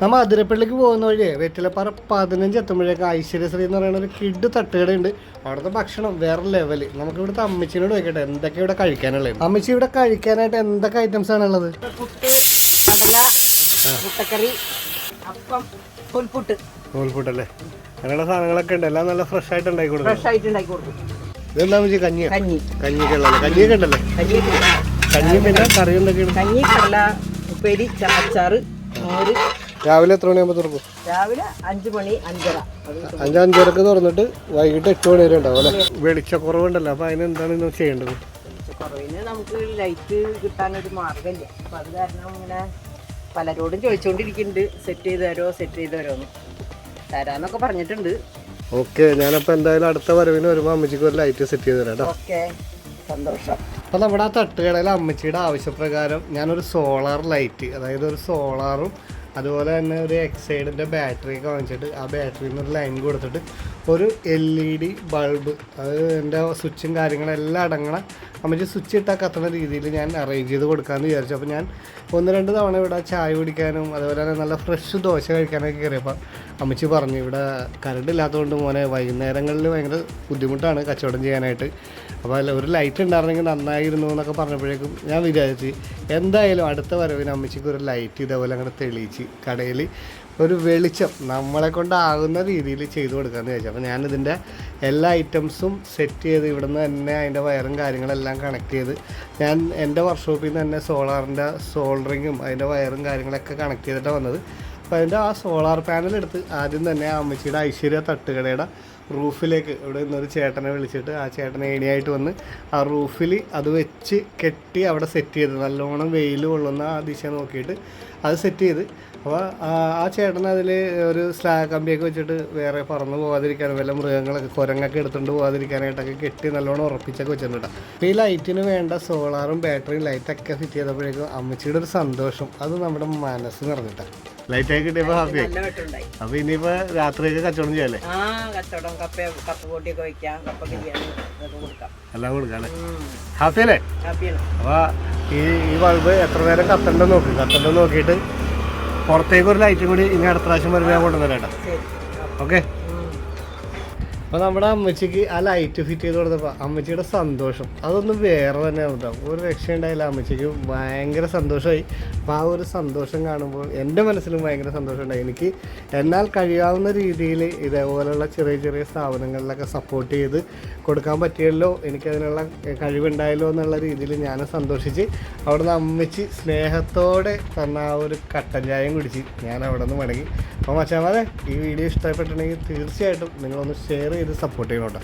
നമ്മൾ അതിരപ്പള്ളിക്ക് പോകുന്ന വഴിയേ വെറ്റിലപ്പാറ പതിനഞ്ച് എത്തുമ്പോഴേക്ക് ഐശ്വര്യശ്രീ എന്ന് പറയുന്ന ഒരു കിഡ് തട്ടുകടയുണ്ട്. അവിടുത്തെ ഭക്ഷണം വേറെ ലെവൽ നമുക്ക് ഇവിടുത്തെ അമ്മച്ചിനോട് ചോദിക്കട്ടെ എന്തൊക്കെ ഇവിടെ കഴിക്കാനുള്ളത്? അമ്മച്ചി ഇവിടെ കഴിക്കാനായിട്ട് എന്തൊക്കെ ഐറ്റംസ് കടല മുട്ടക്കറി അപ്പം അങ്ങനെയുള്ള സാധനങ്ങളൊക്കെ ഉണ്ട്. എല്ലാം നല്ല ഫ്രഷ് ആയിട്ട് ഉണ്ടാക്കി കൊടുക്കും ഫ്രഷ് ആയിട്ട് ഉണ്ടാക്കി കൊടുക്കും. ഇതെന്താ കഞ്ഞി. കഞ്ഞിയൊക്കെ ഉള്ളല്ലേ കഞ്ഞിയൊക്കെ ഉണ്ടല്ലേ? കഞ്ഞി കഞ്ഞി പിന്നെ കറി എന്തൊക്കെയാണ്? കഞ്ഞി കടല ഉപ്പേരി അച്ചാറ് മോര് രാവിലെ എത്ര മണിയാകുമ്പോൾ തുറക്കും? രാവിലെ അഞ്ച് മണി അഞ്ചര. അത് അഞ്ച് അഞ്ചരക്ക് തുറന്നിട്ട് വൈകിട്ട് എട്ട് മണി വരെ ഉണ്ടാവും അല്ലേ? വെളിച്ചക്കുറവുണ്ടല്ലോ അപ്പോൾ അതിന് എന്താണ് ഇന്ന് ചെയ്യേണ്ടത്? കുറവിന് നമുക്ക് ലൈറ്റ് കിട്ടാനൊരു മാർഗമില്ല. അപ്പം അത് കാരണം ഇങ്ങനെ പലരോടും ചോദിച്ചുകൊണ്ടിരിക്കുന്നുണ്ട് സെറ്റ് ചെയ്ത് തരുമോ സെറ്റ് ചെയ്ത് തരുമോ എന്ന് തരാന്നൊക്കെ പറഞ്ഞിട്ടുണ്ട്. ഓക്കെ ഞാനപ്പോൾ എന്തായാലും അടുത്ത വരവിന് വരുമ്പോൾ അമ്മച്ചിക്ക് ഒരു ലൈറ്റ് സെറ്റ് ചെയ്ത് തരാം കേട്ടോ ഓക്കെ. സന്തോഷം. അപ്പോൾ നമ്മുടെ ആ തട്ടുകടയിലെ അമ്മച്ചിയുടെ ആവശ്യപ്രകാരം ഞാനൊരു സോളാർ ലൈറ്റ് അതായത് ഒരു സോളാറും അതുപോലെ തന്നെ ഒരു എക്സൈഡിന്റെ ബാറ്ററി ഒക്കെ വാങ്ങിച്ചിട്ട് ആ ബാറ്ററിയിൽ നിന്ന് ഒരു ലൈൻ കൊടുത്തിട്ട് ഒരു എൽ ഇ ഡി ബൾബ് അത് എന്റെ സ്വിച്ചും കാര്യങ്ങളെല്ലാം അടങ്ങണ അമ്മച്ചി സ്വിച്ച് ഇട്ടാൽ കത്തുന്ന രീതിയിൽ ഞാൻ അറേഞ്ച് ചെയ്ത് കൊടുക്കാമെന്ന് വിചാരിച്ചു. അപ്പോൾ ഞാൻ ഒന്ന് രണ്ട് തവണ ഇവിടെ ചായ കുടിക്കാനും അതുപോലെ തന്നെ നല്ല ഫ്രഷ് ദോശ കഴിക്കാനൊക്കെ കയറിയപ്പോൾ അമ്മച്ചി പറഞ്ഞു ഇവിടെ കറണ്ട് ഇല്ലാത്തതുകൊണ്ട് മോനെ വൈകുന്നേരങ്ങളിൽ ഭയങ്കര ബുദ്ധിമുട്ടാണ് കച്ചവടം ചെയ്യാനായിട്ട്. അപ്പോൾ അല്ല ഒരു ലൈറ്റ് ഉണ്ടായിരുന്നെങ്കിൽ നന്നായിരുന്നു എന്നൊക്കെ പറഞ്ഞപ്പോഴേക്കും ഞാൻ വിചാരിച്ച് എന്തായാലും അടുത്ത വരവിന് അമ്മച്ചിക്ക് ഒരു ലൈറ്റ് ഇതേപോലെ അങ്ങനെ തെളിയിച്ച് കടയിൽ ഒരു വെളിച്ചം നമ്മളെ കൊണ്ടാകുന്ന രീതിയിൽ ചെയ്തു കൊടുക്കാമെന്ന് വിചാരിച്ചു. അപ്പോൾ ഞാനിതിന്റെ എല്ലാ ഐറ്റംസും സെറ്റ് ചെയ്ത് ഇവിടുന്ന് തന്നെ അതിന്റെ വയറും കാര്യങ്ങളെല്ലാം കണക്ട് ചെയ്ത്. ഞാൻ എന്റെ വർക്ക്ഷോപ്പിൽ നിന്ന് തന്നെ സോളാറിന്റെ സോൾഡറിങ്ങും അതിന്റെ വയറും കാര്യങ്ങളൊക്കെ കണക്ട് ചെയ്തിട്ടാണ് വന്നത്. അപ്പോൾ അതിന്റെ ആ സോളാർ പാനൽ എടുത്ത് ആദ്യം തന്നെ ആ അമ്മച്ചിയുടെ ഐശ്വര്യ തട്ടുകടയുടെ റൂഫിലേക്ക് ഇവിടെ നിന്നൊരു ചേട്ടനെ വിളിച്ചിട്ട് ആ ചേട്ടനെ ഏണിയായിട്ട് വന്ന് ആ റൂഫിൽ അത് വെച്ച് കെട്ടി അവിടെ സെറ്റ് ചെയ്ത് നല്ലോണം വെയിൽ കൊള്ളുന്ന ആ ദിശ നോക്കിയിട്ട് അത് സെറ്റ് ചെയ്ത്. അപ്പോൾ ആ ചേട്ടൻ അതിൽ ഒരു സ്ലാ കമ്പിയൊക്കെ വെച്ചിട്ട് വേറെ പറന്ന് പോകാതിരിക്കാനും വല്ല മൃഗങ്ങളൊക്കെ കുരങ്ങൊക്കെ എടുത്തുകൊണ്ട് പോകാതിരിക്കാനായിട്ടൊക്കെ കെട്ടി നല്ലോണം ഉറപ്പിച്ചൊക്കെ വെച്ചിട്ടുണ്ട് അപ്പോൾ ഈ ലൈറ്റിന് വേണ്ട സോളാറും ബാറ്ററിയും ലൈറ്റൊക്കെ ഫിറ്റ് ചെയ്തപ്പോഴേക്കും അമ്മച്ചിയുടെ ഒരു സന്തോഷം. അത് നമ്മുടെ മനസ്സ് നിറഞ്ഞിട്ടാണ് ലൈറ്റൊക്കെ കിട്ടിയപ്പോൾ ഇപ്പൊ നല്ല വെട്ടുണ്ടായി. ഇനിയിപ്പോ ഇനിയിപ്പോൾ രാത്രിയൊക്കെ കച്ചവടം ചെയ്യാല്ലേ? ആ കച്ചവടം കപ്പ കപ്പ കൂട്ടിയൊക്കെ വെക്കാം. കപ്പ ബിരിയാണി ഇതൊക്കെ കൊടുക്കാം. എല്ലാം കൊടുക്കാം അല്ലേ? ഹാപ്പി അല്ലേ? ഹാപ്പിയാണ് അപ്പോൾ ഈ ഈ ബൾബ് എത്ര നേരം കത്തണ്ട നോക്ക്. കത്തണ്ട നോക്കിയിട്ട് പുറത്തേക്ക് ഒരു ലൈറ്റും കൂടി ഇനി അടുത്ത പ്രാവശ്യം വരുമ്പോൾ ഞാൻ കൊണ്ടുവന്നേരാ ശരി. ഓക്കെ. അപ്പോൾ നമ്മുടെ അമ്മച്ചിക്ക് ആ ലൈറ്റ് ഫിറ്റ് ചെയ്ത് കൊടുത്തപ്പോൾ അമ്മച്ചിയുടെ സന്തോഷം. അതൊന്നും വേറെ തന്നെ ഉണ്ടാവും ഒരു രക്ഷയുണ്ടായില്ല അമ്മച്ചിക്ക് ഭയങ്കര സന്തോഷമായി. അപ്പോൾ ആ ഒരു സന്തോഷം കാണുമ്പോൾ എന്റെ മനസ്സിലും ഭയങ്കര സന്തോഷമുണ്ടായി എനിക്ക് എന്നാൽ കഴിയാവുന്ന രീതിയിൽ ഇതേപോലെയുള്ള ചെറിയ ചെറിയ സ്ഥാപനങ്ങളിലൊക്കെ സപ്പോർട്ട് ചെയ്ത് കൊടുക്കാൻ പറ്റിയല്ലോ എനിക്കതിനുള്ള കഴിവുണ്ടായല്ലോ എന്നുള്ള രീതിയിൽ ഞാൻ സന്തോഷിച്ച് അവിടെ നിന്ന് അമ്മച്ചി സ്നേഹത്തോടെ തന്ന ആ ഒരു കട്ടൻ ചായയും കുടിച്ച് ഞാൻ അവിടെ നിന്ന് മടങ്ങി. അപ്പോൾ മച്ചാമാരെ ഈ വീഡിയോ ഇഷ്ടപ്പെട്ടിട്ടുണ്ടെങ്കിൽ തീർച്ചയായിട്ടും നിങ്ങളൊന്ന് ഷെയർ ചെയ്ത് സപ്പോർട്ട് ചെയ്യണം കേട്ടോ.